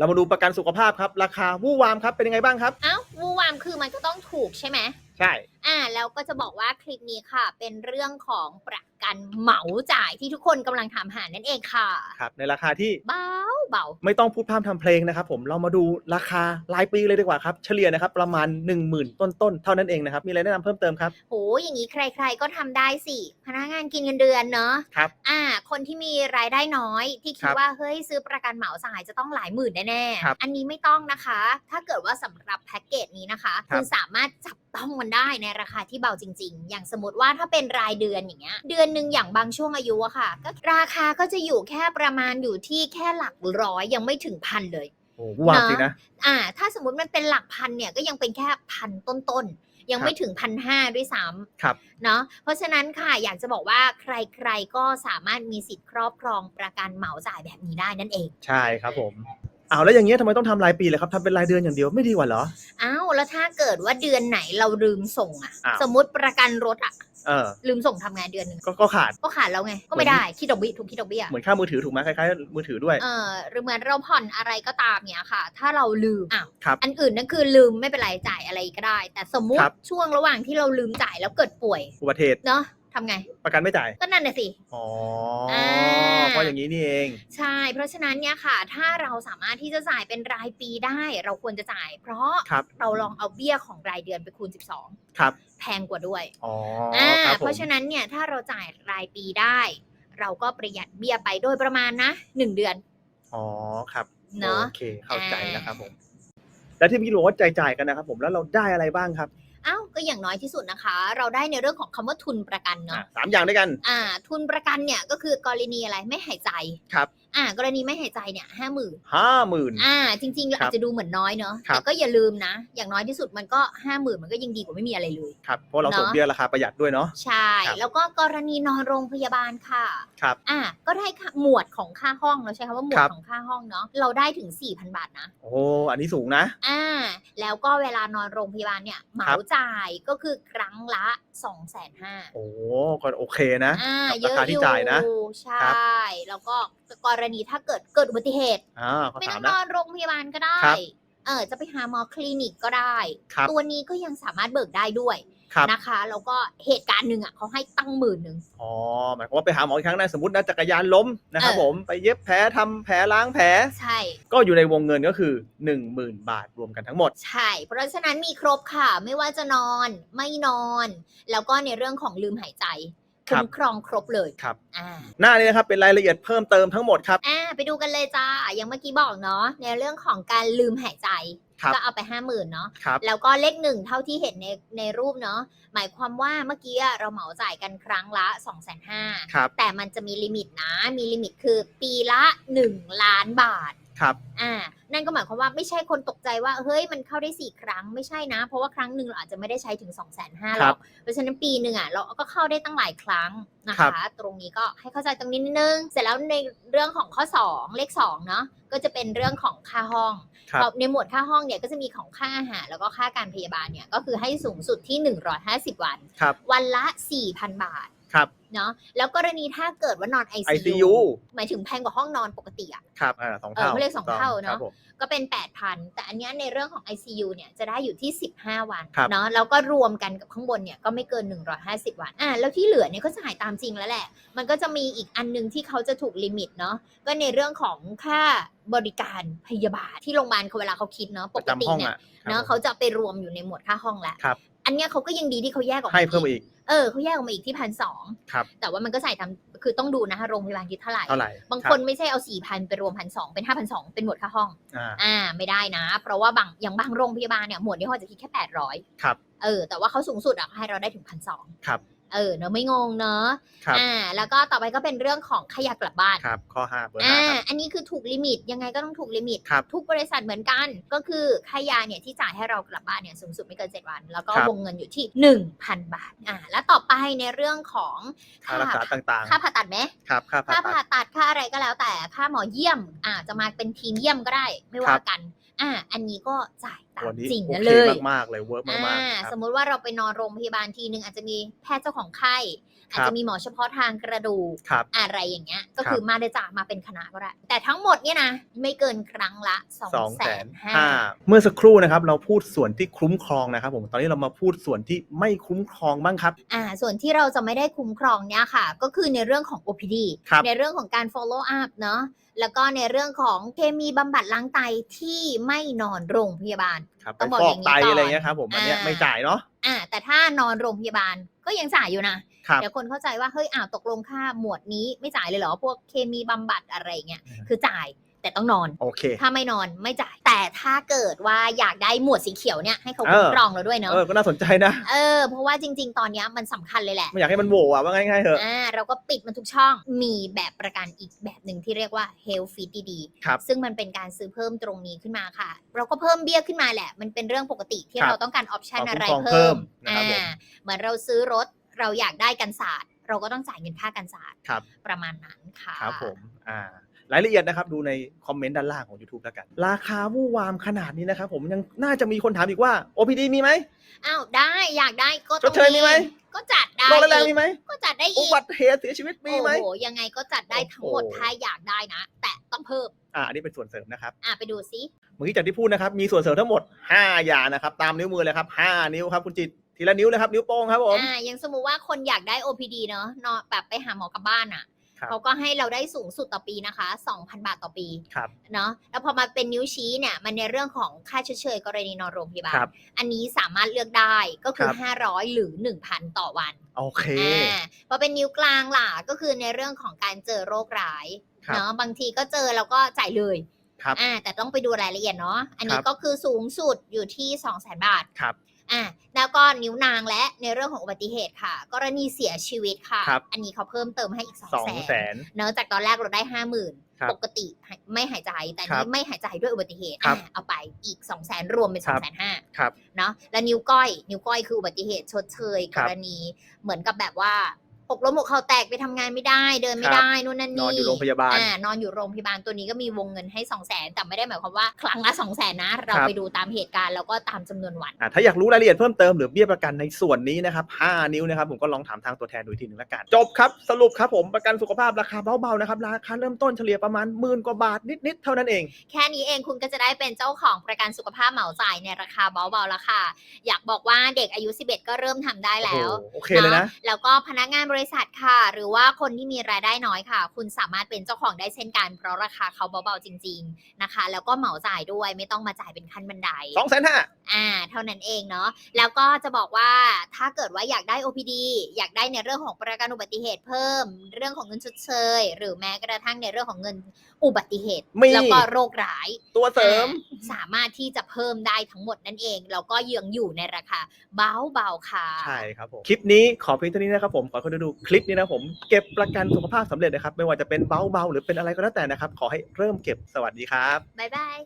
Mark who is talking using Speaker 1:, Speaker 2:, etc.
Speaker 1: เรามาดูประกันสุขภาพครับราคาวู่วามครับเป็นยังไงบ้างครับ
Speaker 2: เอ้าวูวามคือมันก็ต้องถูกใช่ไหม
Speaker 1: ใช่
Speaker 2: อ่าแล้วก็จะบอกว่าคลิปนี้ค่ะ เป็นเรื่องของประ กันเหมาจ่ายที่ทุกคนกำลังถามหานั่นเองค่ะ
Speaker 1: ครับในราคาที่
Speaker 2: เบาเบา
Speaker 1: ไม่ต้องพูดพร่ำทำเพลงนะครับผมเรามาดูราคารายปีเลยดีกว่าครับ เฉลี่ยนะครับประมาณ 1 0,000 ต้นๆ เท่านั้นเองนะครับ มีอะไรแนะนำเพิ่มเติมครับ
Speaker 2: โหอย่างนี้ใคร ๆก็ทำได้สิ พนักงานกินเงินเดือนเนอะ
Speaker 1: ครับ
Speaker 2: อ่า คนที่มีรายได้น้อยที่คิ
Speaker 1: ครั
Speaker 2: ด
Speaker 1: บ
Speaker 2: ว่าเฮ้ยซื้อประกันเหมาจ่ายจะต้องหลายหมื่นแน่
Speaker 1: ครับ
Speaker 2: ๆอันนี้ไม่ต้องนะคะ ถ้าเกิดว่าสำหรับแพ็กเกจนี้นะคะ
Speaker 1: ครับ
Speaker 2: ณสามารถจับต้องมันได้ในราคาที่เบาจริง ๆ อย่างสมมติว่าถ้าเป็นรายเดือนอย่างเงี้ยเดือนหนึ่งอย่างบางช่วงอายุอะค่ะก็ราคาก็จะอยู่แค่ประมาณอยู่ที่แค่หลักร้อยยังไม่ถึงพันเลย
Speaker 1: โอ้วู่วามจริงนะ
Speaker 2: อ่า ถ้าสมมติมันเป็นหลักพันเนี่ยก็ยังเป็นแค่พันต้นๆยังไม่ถึงพันห้าด้วยซ้ำ
Speaker 1: ครับ
Speaker 2: เนาะเพราะฉะนั้นค่ะอยากจะบอกว่าใครๆก็สามารถมีสิทธิ์ครอบครองประกันเหมาจ่ายแบบนี้ได้นั่นเอง
Speaker 1: ใช่ครับผมเอาแล้วอย่างเงี้ยทำไมต้องทำรายปีเลยครับทำเป็นรายเดือนอย่างเดียวไม่ดีกว่าเหรอ
Speaker 2: อ้าวแล้วถ้าเกิดว่าเดือนไหนเราลืมส่งอะ
Speaker 1: อ้าว
Speaker 2: สมมติประกันรถอะ
Speaker 1: เออ
Speaker 2: ลืมส่งทำงานเดือนหนึ่ง
Speaker 1: ก็ก็ขาด
Speaker 2: ก็ขาดแล้วไง ก็ไม่ได้คิดดอกเบี้ยถูกคิดดอกเบี้ย
Speaker 1: เหมือนค่ามือถือถูกไหมคล้ายๆมือถือด้วย
Speaker 2: เออหรือเหมือนเราผ่อนอะไรก็ตามเนี่ยค่ะ ถ้าเราลืมอ้าว
Speaker 1: ครับ
Speaker 2: อันอื่นนั่นคือลืมไม่เป็นไรจ่ายอะไรก็ได้ แต่สมมุติ
Speaker 1: ครับ
Speaker 2: ช่วงระหว่างที่เราลืมจ่ายแล้วเกิดป่วย
Speaker 1: อุบัติเหตุ
Speaker 2: เนาะ ทำไง
Speaker 1: ประกันไม่จ่าย
Speaker 2: ก็นั่นน่ะสิ
Speaker 1: อ๋อ
Speaker 2: อ่า
Speaker 1: เพราะอย่างนี้นี่เอง
Speaker 2: ใช่ เพราะฉะนั้นเนี่ยค่ะ ถ้าเราสามารถที่จะจ่ายเป็นรายปีได้ เราควรจะจ่าย เพราะ
Speaker 1: ครับ
Speaker 2: เราลองเอาเบี้ยของรายเดือนไปคูณ 12
Speaker 1: ครับ
Speaker 2: แพงกว่าด้วย
Speaker 1: อ๋อ
Speaker 2: อ่า
Speaker 1: ครับผม
Speaker 2: เพราะฉะนั้นเนี่ยถ้าเราจ่ายรายปีได้ เราก็ประหยัดเบี้ยไปโดยประมาณนะ 1 เดือน
Speaker 1: อ๋อครับ
Speaker 2: เนอะ
Speaker 1: โอเค เข้าใจ
Speaker 2: อ่าน
Speaker 1: นะครับผม แล้วที่พี่บอกว่าจ่ายๆกันนะครับผม แล้วเราได้อะไรบ้างครับ
Speaker 2: อ้าวก็อย่างน้อยที่สุดนะคะ เราได้ในเรื่องของคำว่าทุนประกัน
Speaker 1: อะ
Speaker 2: เนาะ
Speaker 1: สามอย่างด้วยกัน
Speaker 2: อ่า ทุนประกันเนี่ยก็คือกรณีอะไรไม่หายใจ
Speaker 1: ครับ
Speaker 2: อ่ากรณีไม่หายใจเนี่ยห้าหมื่น
Speaker 1: ห้าหมื่น
Speaker 2: อ่า จริงๆเรา
Speaker 1: ครั
Speaker 2: อา
Speaker 1: บ
Speaker 2: จจะดูเหมือนน้อยเนอะ
Speaker 1: ครับ
Speaker 2: แต่ก็อย่าลืมนะ อย่างน้อยที่สุดมันก็ห้าหมื่นมันก็ยังดีกว่าไม่มีอะไรเลย
Speaker 1: ครับเพราะเรา
Speaker 2: เนอะ
Speaker 1: ส่งเบี้ยราคาประหยัดด้วยเนาะ
Speaker 2: ใช่
Speaker 1: ครับ
Speaker 2: แล้วก็กรณีนอนโรงพยาบาลค่ะ
Speaker 1: ครับ
Speaker 2: อ่า ก็ได้ค่ะหมวดของค่าห้องเราใช้คำว่าหมว
Speaker 1: ค
Speaker 2: ด
Speaker 1: รับ
Speaker 2: ของค่าห้องเนาะ เราได้ถึง 4,000 บาทนะ
Speaker 1: โอ้อันนี้สูงนะ
Speaker 2: อ่า แล้วก็เวลานอนโรงพยาบาลเนี่ย เหมา
Speaker 1: ครับ
Speaker 2: จ่ายก็คือครั้งละ2 5 0 0 0
Speaker 1: โอ้ก็โอเคนะ
Speaker 2: อ่า
Speaker 1: กับ
Speaker 2: เย
Speaker 1: รา
Speaker 2: อะ
Speaker 1: คา
Speaker 2: อ
Speaker 1: ที่
Speaker 2: ยู่
Speaker 1: จ่ายนะ
Speaker 2: ใช่ แล้วก็กรณีถ้าเกิดเกิดอุบัติเหตุ
Speaker 1: อ่าข้อ
Speaker 2: ไม่
Speaker 1: สา
Speaker 2: ต้
Speaker 1: ม
Speaker 2: อง
Speaker 1: นะ
Speaker 2: นอนโรงพยาบาลก็ได้
Speaker 1: ครับ
Speaker 2: เออจะไปหาหมอคลินิกก็ได้
Speaker 1: ครับ
Speaker 2: ตัวนี้ก็ยังสามารถเบิกได้ด้วย
Speaker 1: ครับ
Speaker 2: นะคะแล้วก็เหตุการณ์หนึ่งอะเขาให้ตั้งหมื่นหนึ่ง
Speaker 1: อ๋อ หมายความว่าไปหาหมออีกครั้งนะสมมตินะจักรยานล้มนะครับ
Speaker 2: เออ
Speaker 1: ผม ไปเย็บแผลทำแผลล้างแผล
Speaker 2: ใช่
Speaker 1: ก็อยู่ในวงเงินก็คือ 1 0,000 บาทรวมกันทั้งหมด
Speaker 2: ใช่ เพราะฉะนั้นมีครบค่ะ ไม่ว่าจะนอน ไม่นอน แล้วก็ในเรื่องของลืมหายใจ
Speaker 1: ครั
Speaker 2: คุ้
Speaker 1: บ
Speaker 2: มครองครบเลย
Speaker 1: ครับ
Speaker 2: อ่า
Speaker 1: หน้านี้นะครับเป็นรายละเอียดเพิ่มเติมทั้งหมดครับ
Speaker 2: อ่าไปดูกันเลยจ้า อย่างเมื่อกี้บอกเนาะในเรื่องของการลืมหายใจ
Speaker 1: ครับ
Speaker 2: ก็เอาไปห้าหมื่นเนาะ
Speaker 1: ครับ
Speaker 2: แล้วก็เลขหนึ่งเท่าที่เห็นในในรูปเนาะ หมายความว่าเมื่อกี้เราเหมาจ่ายกันครั้งละ2องแสนห้า
Speaker 1: ครับ
Speaker 2: แต่มันจะมีลิมิตนะ มีลิมิตคือปีละ 1 ล้านบาท
Speaker 1: ครับ
Speaker 2: อ่า นั่นก็หมายความว่าไม่ใช่คนตกใจว่า เฮ้ยมันเข้าได้4ครั้งไม่ใช่นะ เพราะว่าครั้งหนึ่งเราอาจจะไม่ได้ใช้ถึง2 5 0 0 0 0หรอกเพราะฉะนั้นปีหนึ่งอะเราก็เข้าได้ตั้งหลายครั้งนะ
Speaker 1: ครั
Speaker 2: คะ
Speaker 1: บ
Speaker 2: ตรงนี้ก็ให้เข้าใจตรงนี้นิดนึง เสร็จแล้วในเรื่องของข้อ 2 เลข2เนาะก็จะเป็นเรื่องของค่าห้อง
Speaker 1: ครับ
Speaker 2: ในหมวดค่าห้องเนี่ยก็จะมีของค่าอาหารแล้วก็ค่าการพยาบาลเนี่ยก็คือให้สูงสุดที่ 150 วัน
Speaker 1: ครับ
Speaker 2: วันละ 4,000 บาท
Speaker 1: ครับ
Speaker 2: เนาะแล้วกรณีถ้าเกิดว่านอน ICU,
Speaker 1: ICU
Speaker 2: หมายถึงแพงกว่าห้องนอนปกติอะ
Speaker 1: ครับอ่าสอง
Speaker 2: เออ
Speaker 1: เท่า
Speaker 2: เขาเรียกสอง
Speaker 1: ถูต้
Speaker 2: เท่าเนอะ
Speaker 1: ครับผม
Speaker 2: ก็เป็น 8,000 แต่อันเนี้ยในเรื่องของ ICU เนี่ยจะได้อยู่ที่ 15 วัน
Speaker 1: ครับ
Speaker 2: เนาะแล้วก็รวมกันกับข้างบนเนี่ยก็ไม่เกิน 150 วันอ่าแล้วที่เหลือเนี่ยก็จ่ายตามจริงแล้วแหละ มันก็จะมีอีกอันนึงที่เขาจะถูกลิมิตเนาะก็ในเรื่องของค่าบริการพยาบาลที่โรงพยาบาลเขาเวลาเขาคิดเนาะ
Speaker 1: ป
Speaker 2: ประกติ
Speaker 1: จำห้อง
Speaker 2: เนี่ย
Speaker 1: อะครับ
Speaker 2: เนาะ
Speaker 1: ผม
Speaker 2: เขาจะไปรวมอยู่ในหมวดค่าห้องแล้ว
Speaker 1: ครับ
Speaker 2: อันเนี้ยเขาก็ยังดีที่เขาแยกออก
Speaker 1: ให้เพิ่มมาอีก
Speaker 2: เออเขาแยกออกมาอีกที่พันสอง
Speaker 1: ครับ
Speaker 2: แต่ว่ามันก็ใส่ตามคือต้องดูนะคะโรงพยาบาลคิดเท่าไหร่
Speaker 1: เท่าไหร่
Speaker 2: บาง
Speaker 1: รั
Speaker 2: คนไม่ใช่เอาสี่พันไปรวมพันสองเป็นห้าพันสองเป็นหมวดค่าห้อง
Speaker 1: อ่า
Speaker 2: อ่าไม่ได้นะ เพราะว่าบางอย่างบางโรงพยาบาลเนี่ยหมวดนี้เขาอาจจะคิดแค่แปดร้อย
Speaker 1: ครับ
Speaker 2: เออแต่ว่าเขาสูงสุดอะให้เราได้ถึงพันสอง
Speaker 1: ครับ
Speaker 2: เออเนอะไม่งงเนอะ
Speaker 1: ครับ
Speaker 2: อ่า แล้วก็ต่อไปก็เป็นเรื่องของขยะกลับบ้าน
Speaker 1: ครับ ข้อห้าเบอร์
Speaker 2: อ่า
Speaker 1: ห้าครับ
Speaker 2: อันนี้คือถูกลิมิต ยังไงก็ต้องถูกลิมิต
Speaker 1: ครับ
Speaker 2: ทุกบริษัทเหมือนกัน ก็คือค่ายาเนี่ยที่จ่ายให้เรากลับบ้านเนี่ยสูงสุดไม่เกิน 7 วัน แล้วก็
Speaker 1: ครับ
Speaker 2: วงเงินอยู่ที่ 1,000 บาท อ่า แล้วต่อไปในเรื่องของ
Speaker 1: ค่ารักษาต่าง
Speaker 2: ค่าผ่าตัดไหม
Speaker 1: ๆ ครับค่าผ่า
Speaker 2: ค่า
Speaker 1: ตั
Speaker 2: ผ่า
Speaker 1: ด
Speaker 2: ตัดค่าอะไรก็แล้วแต่ค่าหมอเยี่ยม อ่าจะมาเป็นทีมเยี่ยมก็ได้ ไม่ว่ากัน อ่าอันนี้ก็จ่ายตา
Speaker 1: วั
Speaker 2: ม
Speaker 1: นนี้
Speaker 2: จริง
Speaker 1: โอ
Speaker 2: นั่น
Speaker 1: เค
Speaker 2: เลย
Speaker 1: มากๆเลยเวิร์กมาก
Speaker 2: อ่า
Speaker 1: ๆค
Speaker 2: ส
Speaker 1: รับ
Speaker 2: มมุติว่าเราไปนอนโรงพยาบาลทีนึงอาจจะมีแพทย์เจ้าของไข้ อาจจะมีหมอเฉพาะทางกระดูก
Speaker 1: ครับ
Speaker 2: อะไรอย่างเงี้ย ก็
Speaker 1: ครับ
Speaker 2: คือมาได้จากมาเป็นคณะก็ได้ แต่ทั้งหมดเนี่ยนะไม่เกินครั้งละ2อง
Speaker 1: สอง
Speaker 2: แส
Speaker 1: แส
Speaker 2: น
Speaker 1: น
Speaker 2: ห้า
Speaker 1: ห้าเมื่อสักครู่นะครับเราพูดส่วนที่คุ้มครองนะครับผมตอนนี้เรามาพูดส่วนที่ไม่คุ้มครองบ้างครับ
Speaker 2: อ่าส่วนที่เราจะไม่ได้คุ้มครองเนี่ยค่ะ ก็คือในเรื่องของ OPD
Speaker 1: ครับ
Speaker 2: ในเรื่องของการ follow up เนาะแล้วก็ในเรื่องของเคมีบำบัดล้างไตที่ไม่นอนโรงพยาบาล
Speaker 1: ครับไป
Speaker 2: ต้องบอก
Speaker 1: ฟอ
Speaker 2: อกย่างนี้
Speaker 1: ไต
Speaker 2: ก่อน
Speaker 1: อะไรเงี้ยครับผมอันเนี้ย
Speaker 2: อ่า
Speaker 1: ไม่จ่ายเนาะ
Speaker 2: อ่าแต่ถ้านอนโรงพยาบาลก็ยังจ่ายอยู่นะ
Speaker 1: ครับ
Speaker 2: เดี๋ยวคนเข้าใจว่าเฮ้ยอ้าวตกลงค่าหมวดนี้ไม่จ่ายเลยเหรอพวกเคมีบำบัดอะไรเงี้ย
Speaker 1: อืม
Speaker 2: คือจ่ายแต่ต้องนอน
Speaker 1: โอเค
Speaker 2: ถ้าไม่นอนไม่จ่าย แต่ถ้าเกิดว่าอยากได้หมวดสีเขียวเนี่ยให้เขา
Speaker 1: เออ
Speaker 2: คุ้มครองเราด้วยเนาะ
Speaker 1: เออ ก็น่าสนใจนะ
Speaker 2: เออ เพราะว่าจริง ๆ ตอนเนี้ยมันสำคัญเลยแหละ
Speaker 1: ไม่อยากให้มันโหวอะว่าง่ายๆเถอะ
Speaker 2: อ่า เราก็ปิดมันทุกช่อง มีแบบประกันอีกแบบหนึ่งที่เรียกว่า Health Fit ดี
Speaker 1: ครับ
Speaker 2: ซึ่งมันเป็นการซื้อเพิ่มตรงนี้ขึ้นมาค่ะ เราก็เพิ่มเบี้ยขึ้นมาแหละ มันเป็นเรื่องปกติที่
Speaker 1: ครับ
Speaker 2: เราต้องการออปชัน
Speaker 1: ขอคุ้ม
Speaker 2: อะไร
Speaker 1: ครอง
Speaker 2: เพิ่ม
Speaker 1: เพิ่มนะครับผม
Speaker 2: อ่า เหมือนเราซื้อรถ เราอยากได้กันศาสตร์ เราก็ต้องจ่ายเงินค่ากันศาสตร์
Speaker 1: ครับ
Speaker 2: ประมาณนั้นค่ะ
Speaker 1: ครับผม อ่ารายละเอียดนะครับดูในคอมเมนต์ด้านล่างของ YouTube แล้วกัน ราคาวู่วามขนาดนี้นะครับผมยังน่าจะมีคนถามอีกว่า OPD มีไหม
Speaker 2: อ้าวได้อยากได้ก็
Speaker 1: ชดเชยมีไหม
Speaker 2: ก็จัดได้
Speaker 1: โรคแรงมีไหม
Speaker 2: ก็จัดได้
Speaker 1: อุ
Speaker 2: อีก
Speaker 1: บัติเหตุเสียชีวิตมีไหม
Speaker 2: โอ้โห ยังไงก็จัดได้ทั้งหมด
Speaker 1: โอ้โห
Speaker 2: ถ้าอยากได้นะ แต่ต้องเพิ่ม
Speaker 1: อ่าอันนี้เป็นส่วนเสริมนะครับ
Speaker 2: อะไปดูซิ
Speaker 1: เมื่อกี้จากที่พูดนะครับ มีส่วนเสริมทั้งหมด 5 อย่างนะครับ ตามนิ้วมือเลยครับ 5 นิ้วครับ คุณจิต ทีละนิ้วเลยครับนิ้วโป้งครับผม
Speaker 2: อ่ายังสมมุติว่าคนอยากได้ OPD เนอะนอนแบบไปหาหมอกลับบ้านอะ
Speaker 1: ครับ
Speaker 2: เขาก็ให้เราได้สูงสุดต่อปีนะคะ 2,000 บาทต่อปี
Speaker 1: ครับ
Speaker 2: เนาะแล้วพอมาเป็นนิ้วชี้เนี่ย มันในเรื่องของค่าชดเชยกรณีนอนโรงพยาบาล
Speaker 1: ครับ
Speaker 2: อันนี้สามารถเลือกได้ก็คือ
Speaker 1: ครับ
Speaker 2: 500 หรือ 1,000 ต่อวัน
Speaker 1: โอเค
Speaker 2: อ่าพอเป็นนิ้วกลางล่ะก็คือในเรื่องของการเจอโรคร้าย
Speaker 1: ครับ
Speaker 2: เนาะบางทีก็เจอแล้วก็จ่ายเลย
Speaker 1: ครับ
Speaker 2: อ่าแต่ต้องไปดูรายละเอียดเนาะอันนี้
Speaker 1: ครับ
Speaker 2: ก็คือสูงสุดอยู่ที่ 200,000 บาท
Speaker 1: ครับ
Speaker 2: อะแล้วก็นิ้วนางและในเรื่องของอุบัติเหตุค่ะ กรณีเสียชีวิตค่ะ
Speaker 1: ครับ
Speaker 2: อันนี้เขาเพิ่มเติมให้อีก2
Speaker 1: สอง
Speaker 2: แส
Speaker 1: แส
Speaker 2: น
Speaker 1: น
Speaker 2: เนอะจากตอนแรกเราได้ห้าหมื่น
Speaker 1: ครับ
Speaker 2: ปกติไม่หายใจแต่
Speaker 1: ครับ
Speaker 2: นี่ไม่หายใจด้วยอุบัติเหตุ
Speaker 1: ครับ
Speaker 2: อะเอาไปอีก2องแสนรวมเป็น
Speaker 1: ค
Speaker 2: 2
Speaker 1: รั
Speaker 2: อบงแสนห้า
Speaker 1: ครับ
Speaker 2: เนาะแล้วนิ้วก้อย นิ้วก้อยคืออุบัติเหตุชดเชย
Speaker 1: ค
Speaker 2: ก
Speaker 1: รับ
Speaker 2: รณีเหมือนกับแบบว่า อกล้มอกเข่าแตกไปทำงานไม่ได้ เดินไม่
Speaker 1: ครับ
Speaker 2: ได้นู่นนั่น
Speaker 1: น
Speaker 2: นี่
Speaker 1: อนอยู่โรงพยาบาล
Speaker 2: อ่านอนอยู่โรงพยาบาลตัวนี้ก็มีวงเงินให้2องแสนแต่ไม่ได้หมายความว่าครั้งละ2องแสนนะ เรา
Speaker 1: ครับ
Speaker 2: ไปดูตามเหตุการณ์แล้วก็ตามจำนวนวัน
Speaker 1: อะถ้าอยากรู้รายละเอียดเพิ่มเติมหรือเบี้ยประกันในส่วนนี้นะครับ 5 นิ้วนะครับ ผมก็ลองถามทางตัวแทนดูอีกทีหนึ่งละกัน จบครับ สรุปครับผมประกันสุขภาพราคาเบาๆนะครับ ราคาเริ่มต้นเฉลี่ยประมาณหมื่นกว่าบาทนิดๆเท่านั้นเอง
Speaker 2: แค่นี้เองคุณก็จะได้เป็นเจ้าของประกันสุขภาพเหมาจ่ายในราคาเบาๆแล้วค่ะ อยากบอกว่าเด็กอายุ 11 ก็เริ่มทำได้แล้ว
Speaker 1: โอ้โหโอเคเลยนะ
Speaker 2: แล้วก็พนักงานบริษัทค่ะ หรือว่าคนที่มีรายได้น้อยค่ะ คุณสามารถเป็นเจ้าของได้เช่นกัน เพราะราคาเขาเบาๆจริง ๆนะคะ แล้วก็เหมาจ่ายด้วยไม่ต้องมาจ่ายเป็นขั้นบันได
Speaker 1: 2 5 0 0 0 0
Speaker 2: อ่า เท่านั้นเองเนาะแล้วก็จะบอกว่าถ้าเกิดว่าอยากได้ OPD อยากได้ในเรื่องของประกันอุบัติเหตุเพิ่ม เรื่องของเงินชดเชย หรือแม้กระทั่งในเรื่องของเงินอุบัติเหตุ
Speaker 1: มี
Speaker 2: แล้วก็โรคร้าย
Speaker 1: ตัวเสริม
Speaker 2: อ่า สามารถที่จะเพิ่มได้ทั้งหมดนั่นเองแล้วก็ยังอยู่ในราคาเบาๆค่ะ
Speaker 1: ใช่ครับผมคลิปนี้ขอเพียงเท่านี้นะครับผมขอให้คุณดูคลิปนี้นะครับผมเก็บประกันสุขภาพสำเร็จนะครับ ไม่ว่าจะเป็นเบาๆหรือเป็นอะไรก็แล้วแต่นะครับ ขอให้เริ่มเก็บสวัสดีครับ
Speaker 2: บ๊ายบาย